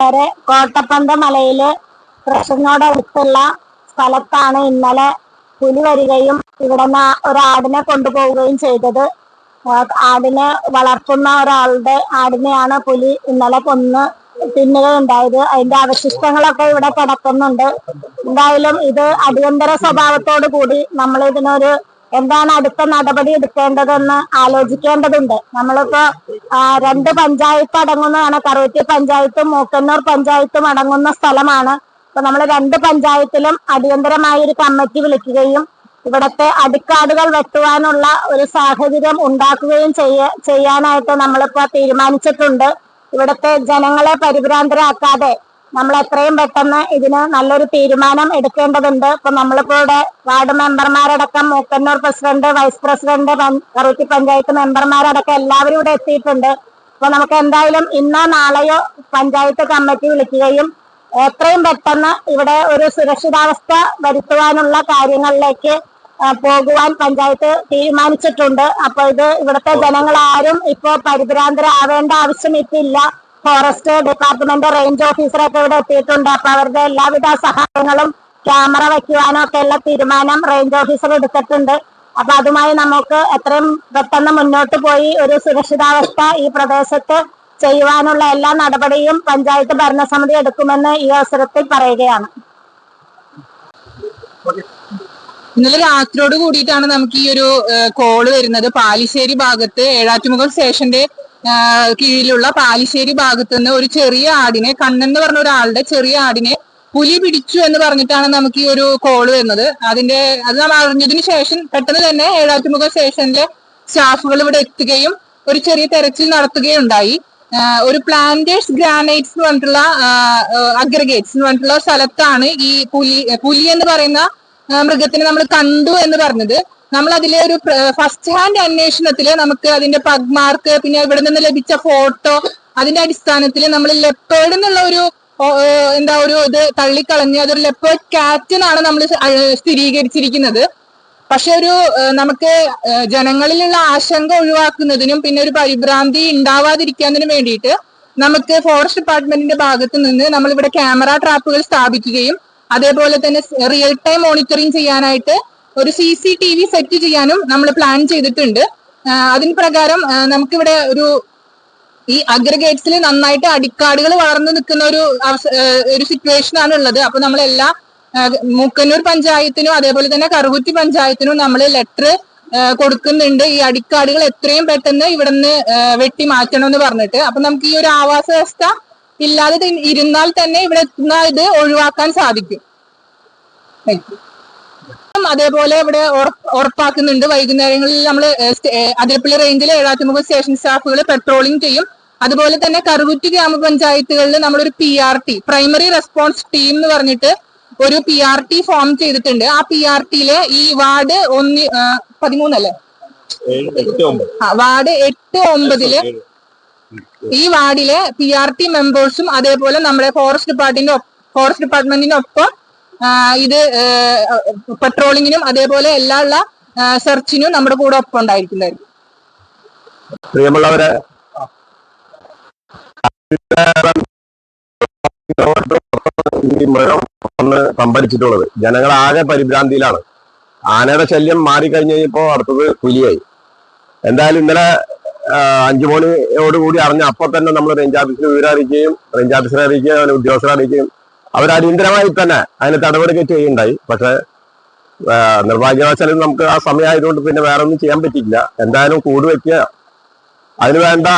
വരെ കോട്ടപ്പന്ത മലയിൽ കൃഷ്ണനോടടുത്തുള്ള സ്ഥലത്താണ് ഇന്നലെ പുലി വരികയും ഇവിടെ നിന്ന് ഒരാടിനെ കൊണ്ടുപോവുകയും ചെയ്തത്. ആടിനെ വളർത്തുന്ന ഒരാളുടെ ആടിനെയാണ് പുലി ഇന്നലെ കൊന്ന് തിന്നുകയുണ്ടായത്. അതിന്റെ അവശിഷ്ടങ്ങളൊക്കെ ഇവിടെ കിടക്കുന്നുണ്ട്. എന്തായാലും ഇത് അടിയന്തര സ്വഭാവത്തോടു കൂടി നമ്മൾ ഇതിനൊരു എന്താണ് അടുത്ത നടപടി എടുക്കേണ്ടതെന്ന് ആലോചിക്കേണ്ടതുണ്ട്. നമ്മളിപ്പോ രണ്ട് പഞ്ചായത്ത് അടങ്ങുന്നതാണ്. കറുവറ്റി പഞ്ചായത്തും മൂക്കന്നൂർ പഞ്ചായത്തും അടങ്ങുന്ന സ്ഥലമാണ്. അപ്പൊ നമ്മൾ രണ്ട് പഞ്ചായത്തിലും അടിയന്തരമായ ഒരു കമ്മിറ്റി വിളിക്കുകയും ഇവിടത്തെ അടിക്കാടുകൾ വെട്ടുവാനുള്ള ഒരു സാഹചര്യം ഉണ്ടാക്കുകയും ചെയ്യ ചെയ്യാനായിട്ട് നമ്മളിപ്പോ തീരുമാനിച്ചിട്ടുണ്ട്. ഇവിടത്തെ ജനങ്ങളെ പരിഭ്രാന്തരാക്കാതെ നമ്മൾ എത്രയും പെട്ടെന്ന് ഇതിന് നല്ലൊരു തീരുമാനം എടുക്കേണ്ടതുണ്ട്. ഇപ്പൊ നമ്മളിപ്പോ ഇവിടെ വാർഡ് മെമ്പർമാരടക്കം മൂക്കന്നൂർ പ്രസിഡന്റ് വൈസ് പ്രസിഡന്റ് കറുത്തി പഞ്ചായത്ത് മെമ്പർമാരടക്കം എല്ലാവരും ഇവിടെ എത്തിയിട്ടുണ്ട്. അപ്പൊ നമുക്ക് എന്തായാലും ഇന്നോ നാളെയോ പഞ്ചായത്ത് കമ്മിറ്റി വിളിക്കുകയും എത്രയും പെട്ടെന്ന് ഇവിടെ ഒരു സുരക്ഷിതാവസ്ഥ വരുത്തുവാനുള്ള കാര്യങ്ങളിലേക്ക് പോകുവാൻ പഞ്ചായത്ത് തീരുമാനിച്ചിട്ടുണ്ട്. അപ്പൊ ഇത് ഇവിടുത്തെ ജനങ്ങൾ ആരും ഇപ്പോ പരിഭ്രാന്തരാവേണ്ട ആവശ്യം ഇപ്പില്ല ഫോറസ്റ്റ് ഡിപ്പാർട്ട്മെന്റ് റേഞ്ച് ഓഫീസറൊക്കെ ഇവിടെ എത്തിയിട്ടുണ്ട്. അപ്പൊ അവരുടെ എല്ലാവിധ സഹായങ്ങളും ക്യാമറ വെക്കുവാനോ ഒക്കെ ഉള്ള തീരുമാനം റേഞ്ച് ഓഫീസർ എടുത്തിട്ടുണ്ട്. അപ്പൊ അതുമായി നമുക്ക് എത്രയും പെട്ടെന്ന് മുന്നോട്ട് പോയി ഒരു സുരക്ഷിതാവസ്ഥ ഈ പ്രദേശത്ത് ചെയ്യുവാനുള്ള എല്ലാ നടപടിയും പഞ്ചായത്ത് ഭരണസമിതി എടുക്കുമെന്ന് ഈ അവസരത്തിൽ പറയുകയാണ്. ഇന്നലെ രാത്രിയോട് കൂടിയിട്ടാണ് നമുക്ക് ഈ ഒരു കോൾ വരുന്നത്. പാലിശ്ശേരി ഭാഗത്ത് ഏഴാറ്റുമുഖം സ്റ്റേഷന്റെ കീഴിലുള്ള പാലിശ്ശേരി ഭാഗത്ത് നിന്ന് ഒരു ചെറിയ ആടിനെ കണ്ണൻ എന്ന് പറഞ്ഞ ഒരാളുടെ ചെറിയ ആടിനെ പുലി പിടിച്ചു എന്ന് പറഞ്ഞിട്ടാണ് നമുക്ക് ഈ ഒരു കോൾ വരുന്നത്. അതിന്റെ അത് നമ്മൾ അറിഞ്ഞതിന് ശേഷം പെട്ടെന്ന് തന്നെ ഏഴാറ്റുമുഖ സ്റ്റേഷനിലെ സ്റ്റാഫുകൾ ഇവിടെ എത്തുകയും ഒരു ചെറിയ തെരച്ചിൽ നടത്തുകയും ഉണ്ടായി ഒരു പ്ലാന്റേഴ്സ് ഗ്രാനൈറ്റ്സ് എന്ന് പറഞ്ഞിട്ടുള്ള അഗ്രഗേറ്റ്സ് എന്ന് പറഞ്ഞിട്ടുള്ള സ്ഥലത്താണ് ഈ പുലി പുലി എന്ന് പറയുന്ന മൃഗത്തിനെ നമ്മൾ കണ്ടു എന്ന് പറഞ്ഞത്. നമ്മൾ അതിലെ ഒരു ഫസ്റ്റ് ഹാൻഡ് അന്വേഷണത്തിൽ നമുക്ക് അതിന്റെ പഗ്മാർക്ക് പിന്നെ ഇവിടെ നിന്ന് ലഭിച്ച ഫോട്ടോ അതിന്റെ അടിസ്ഥാനത്തിൽ നമ്മൾ ലെപ്പേർഡ് എന്നുള്ള ഒരു എന്താ ഒരു ഇത് തള്ളിക്കളഞ്ഞ് അതൊരു ലെപ്പേർഡ് കാറ്റ് എന്നാണ് നമ്മൾ സ്ഥിരീകരിച്ചിരിക്കുന്നത്. പക്ഷെ ഒരു നമുക്ക് ജനങ്ങളിലുള്ള ആശങ്ക ഒഴിവാക്കുന്നതിനും പിന്നെ ഒരു പരിഭ്രാന്തി ഉണ്ടാവാതിരിക്കുന്നതിനും വേണ്ടിയിട്ട് നമുക്ക് ഫോറസ്റ്റ് ഡിപ്പാർട്ട്മെന്റിന്റെ ഭാഗത്ത് നിന്ന് നമ്മൾ ഇവിടെ ക്യാമറ ട്രാപ്പുകൾ സ്ഥാപിക്കുകയും അതേപോലെ തന്നെ റിയൽ ടൈം മോണിറ്ററിംഗ് ചെയ്യാനായിട്ട് ഒരു C C T V set ചെയ്യാനും നമ്മൾ പ്ലാൻ ചെയ്തിട്ടുണ്ട്. അതിന് പ്രകാരം നമുക്കിവിടെ ഒരു ഈ അഗ്രഗേറ്റ്സിൽ നന്നായിട്ട് അടിക്കാടുകൾ വളർന്നു നിൽക്കുന്ന ഒരു ഒരു സിറ്റുവേഷൻ ആണ് ഉള്ളത് അപ്പൊ നമ്മൾ എല്ലാ മൂക്കന്നൂർ പഞ്ചായത്തിനും അതേപോലെ തന്നെ കറുകുറ്റി പഞ്ചായത്തിനും നമ്മൾ ലെറ്റർ കൊടുക്കുന്നുണ്ട്. ഈ അടിക്കാടുകൾ എത്രയും പെട്ടെന്ന് ഇവിടുന്ന് വെട്ടി മാറ്റണം എന്ന് പറഞ്ഞിട്ട്. അപ്പൊ നമുക്ക് ഈ ഒരു ആവാസ വ്യവസ്ഥ ഇല്ലാതെ ഇരുന്നാൽ തന്നെ ഇവിടെ എത്തുന്ന ഇത് ഒഴിവാക്കാൻ സാധിക്കും. Thank you. അതേപോലെ ഇവിടെ ഉറപ്പ് ഉറപ്പാക്കുന്നുണ്ട്. വൈകുന്നേരങ്ങളിൽ നമ്മൾ അതിരപ്പള്ളി റേഞ്ചിലെ ഏഴാത്തിമുഖ സ്റ്റേഷൻ സ്റ്റാഫുകൾ പെട്രോളിംഗ് ചെയ്യും. അതുപോലെ തന്നെ കറുകുറ്റി ഗ്രാമപഞ്ചായത്തുകളിൽ നമ്മളൊരു P R T primary response team എന്ന് പറഞ്ഞിട്ട് ഒരു പി ആർ ടി ഫോം ചെയ്തിട്ടുണ്ട്. ആ പി ആർ ടിയിലെ ഈ വാർഡ് ഒന്ന് പതിമൂന്നല്ലേ? വാർഡ് എട്ട് ഒമ്പതിൽ ഈ വാർഡിലെ പി ആർ ടി മെമ്പേഴ്സും അതേപോലെ നമ്മുടെ ഫോറസ്റ്റ് ഡിപ്പാർട്ട്മെന്റിന്റെ ഫോറസ്റ്റ് ഡിപ്പാർട്ട്മെന്റിനൊപ്പം ആ, ഇത് പെട്രോളിങ്ങിനും അതേപോലെ എല്ലാ ഉള്ള സെർച്ചിനും നമ്മുടെ കൂടെ ഒപ്പം ഉണ്ടായിരിക്കുന്നതായിരിക്കും പ്രിയമുള്ളവരെ ഒന്ന് സംഭരിച്ചിട്ടുള്ളത് ജനങ്ങളാകെ പരിഭ്രാന്തിയിലാണ്. ആനയുടെ ശല്യം മാറിക്കഴിഞ്ഞ് കഴിഞ്ഞപ്പോ അടുത്തത് പുലിയായി എന്തായാലും ഇന്നലെ അഞ്ചു മണിയോടുകൂടി അറിഞ്ഞ അപ്പൊ തന്നെ നമ്മൾ റേഞ്ച് ഓഫീസിൽ വിവരം അറിയിക്കുകയും റേഞ്ച് ഓഫീസറെ അറിയിക്കുകയും ഉദ്യോഗസ്ഥരെ അറിയിക്കുകയും അവർ അടിയന്തരമായി തന്നെ അതിന് നടപടിയൊക്കെ ചെയ്യുണ്ടായി പക്ഷെ നിർഭാഗ്യവശാലും നമുക്ക് ആ സമയമായതുകൊണ്ട് പിന്നെ വേറെ ഒന്നും ചെയ്യാൻ പറ്റില്ല എന്തായാലും കൂട് വെക്കുക. അതിന് വേണ്ട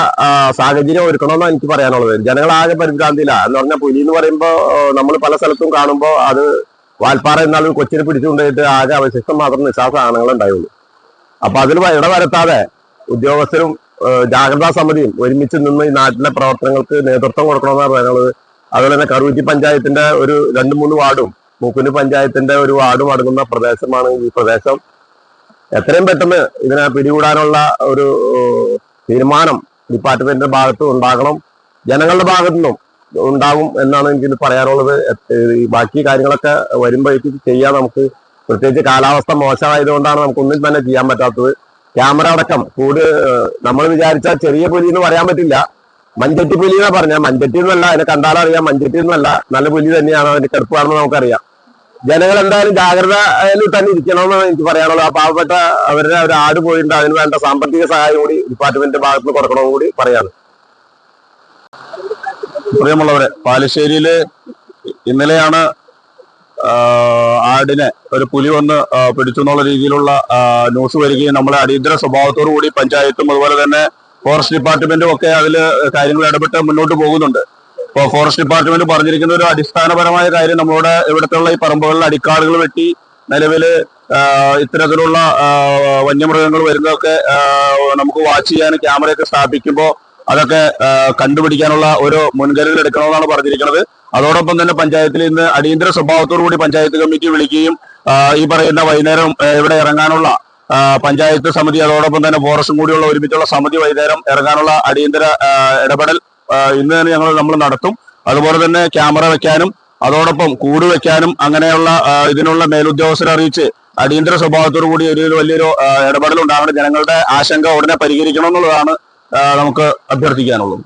സാഹചര്യം ഒരുക്കണമെന്നാണ് എനിക്ക് പറയാനുള്ളത്. ജനങ്ങളാകെ പരിഭ്രാന്തിയില്ല എന്ന് പറഞ്ഞാൽ പുലി എന്ന് പറയുമ്പോൾ നമ്മൾ പല സ്ഥലത്തും കാണുമ്പോൾ അത് വാൽപ്പാറ എന്നാലും കൊച്ചിനെ പിടിച്ചുകൊണ്ടുപോയിട്ട് ആകെ അവശിഷ്ടം മാത്രം നിശാ സാധനങ്ങൾ ഉണ്ടായുള്ളൂ. അപ്പൊ അതിൽ ഇടവരുത്താതെ ഉദ്യോഗസ്ഥരും ജാഗ്രതാ സമിതിയും ഒരുമിച്ച് നിന്ന് ഈ നാട്ടിലെ പ്രവർത്തനങ്ങൾക്ക് നേതൃത്വം കൊടുക്കണമെന്നാണ് പറയാനുള്ളത്. അതുപോലെ തന്നെ കറുവറ്റി പഞ്ചായത്തിന്റെ ഒരു രണ്ട് മൂന്ന് വാർഡും മൂക്കുന്ന് പഞ്ചായത്തിന്റെ ഒരു വാർഡും അടങ്ങുന്ന പ്രദേശമാണ് ഈ പ്രദേശം. എത്രയും പെട്ടെന്ന് ഇതിനെ പിടികൂടാനുള്ള ഒരു തീരുമാനം ഡിപ്പാർട്ട്മെന്റിന്റെ ഭാഗത്ത് ഉണ്ടാകണം. ജനങ്ങളുടെ ഭാഗത്തു നിന്നും ഉണ്ടാവും എന്നാണ് എനിക്ക് പറയാനുള്ളത് ബാക്കി കാര്യങ്ങളൊക്കെ വരുമ്പോഴേക്ക് ചെയ്യാൻ നമുക്ക് പ്രത്യേകിച്ച് കാലാവസ്ഥ മോശമായതുകൊണ്ടാണ് നമുക്ക് ഒന്നും തന്നെ ചെയ്യാൻ പറ്റാത്തത്. ക്യാമറ അടക്കം കൂട് നമ്മൾ വിചാരിച്ചാൽ ചെറിയ പുലി എന്ന് പറയാൻ പറ്റില്ല. മഞ്ചട്ടി പുലി എന്നാ പറഞ്ഞ. മഞ്ചട്ടി എന്നല്ല അതിനെ കണ്ടാലറിയാം മഞ്ചട്ടി എന്നല്ല. നല്ല പുലി തന്നെയാണ്. അതിന്റെ കെടുപ്പാണെന്ന് നമുക്കറിയാം. ജനങ്ങൾ എന്തായാലും ജാഗ്രതയിൽ തന്നെ ഇരിക്കണമെന്നാണ് എനിക്ക് പറയാനുള്ളത്. ആ പാവപ്പെട്ട അവരുടെ ഒരു ആട് പോയിട്ടുണ്ട്. അതിന് വേണ്ട സാമ്പത്തിക സഹായം കൂടി ഡിപ്പാർട്ട്മെന്റിന്റെ ഭാഗത്ത് നിന്ന് കൊടുക്കണമെന്ന് കൂടി പറയാണ്. പ്രിയമുള്ളവരെ പാലശ്ശേരിയിൽ ഇന്നലെയാണ് ആടിനെ ഒരു പുലി വന്ന് പിടിച്ചു എന്നുള്ള രീതിയിലുള്ള ന്യൂസ് വരികയും നമ്മളെ അടിയന്തര സ്വഭാവത്തോടു കൂടി പഞ്ചായത്തും അതുപോലെ തന്നെ ഫോറസ്റ്റ് ഡിപ്പാർട്ട്മെന്റും ഒക്കെ അതിൽ കാര്യങ്ങൾ ഇടപെട്ട് മുന്നോട്ട് പോകുന്നുണ്ട്. ഇപ്പോൾ ഫോറസ്റ്റ് ഡിപ്പാർട്ട്മെന്റ് പറഞ്ഞിരിക്കുന്ന ഒരു അടിസ്ഥാനപരമായ കാര്യം നമ്മുടെ ഇവിടുത്തെ ഈ പറമ്പുകളിൽ അടിക്കാടുകൾ വെട്ടി നിലവിൽ ഇത്തരത്തിലുള്ള വന്യമൃഗങ്ങൾ വരുന്നതൊക്കെ നമുക്ക് വാച്ച് ചെയ്യാൻ ക്യാമറയൊക്കെ സ്ഥാപിക്കുമ്പോൾ അതൊക്കെ കണ്ടുപിടിക്കാനുള്ള ഒരു മുൻകരുതൽ എടുക്കണമെന്നാണ് പറഞ്ഞിരിക്കുന്നത്. അതോടൊപ്പം തന്നെ പഞ്ചായത്തിൽ ഇന്ന് അടിയന്തര സ്വഭാവത്തോടു കൂടി പഞ്ചായത്ത് കമ്മിറ്റി വിളിക്കുകയും ഈ പറയുന്ന വൈകുന്നേരം ഇവിടെ ഇറങ്ങാനുള്ള പഞ്ചായത്ത് സമിതി അതോടൊപ്പം തന്നെ ഫോറസ്റ്റും കൂടിയുള്ള ഒരുമിച്ചുള്ള സമിതി വൈകുന്നേരം ഇറങ്ങാനുള്ള അടിയന്തര ഇടപെടൽ ഇന്ന് തന്നെ ഞങ്ങൾ നമ്മൾ നടത്തും. അതുപോലെ തന്നെ ക്യാമറ വെക്കാനും അതോടൊപ്പം കൂട് വെക്കാനും അങ്ങനെയുള്ള ഇതിനുള്ള മേലുദ്യോഗസ്ഥരെ അറിയിച്ച് അടിയന്തര സ്വഭാവത്തോടു കൂടി ഒരു വലിയൊരു ഇടപെടൽ ഉണ്ടാകണം ജനങ്ങളുടെ ആശങ്ക ഉടനെ പരിഹരിക്കണം എന്നുള്ളതാണ് നമുക്ക് അഭ്യർത്ഥിക്കാനുള്ളത്.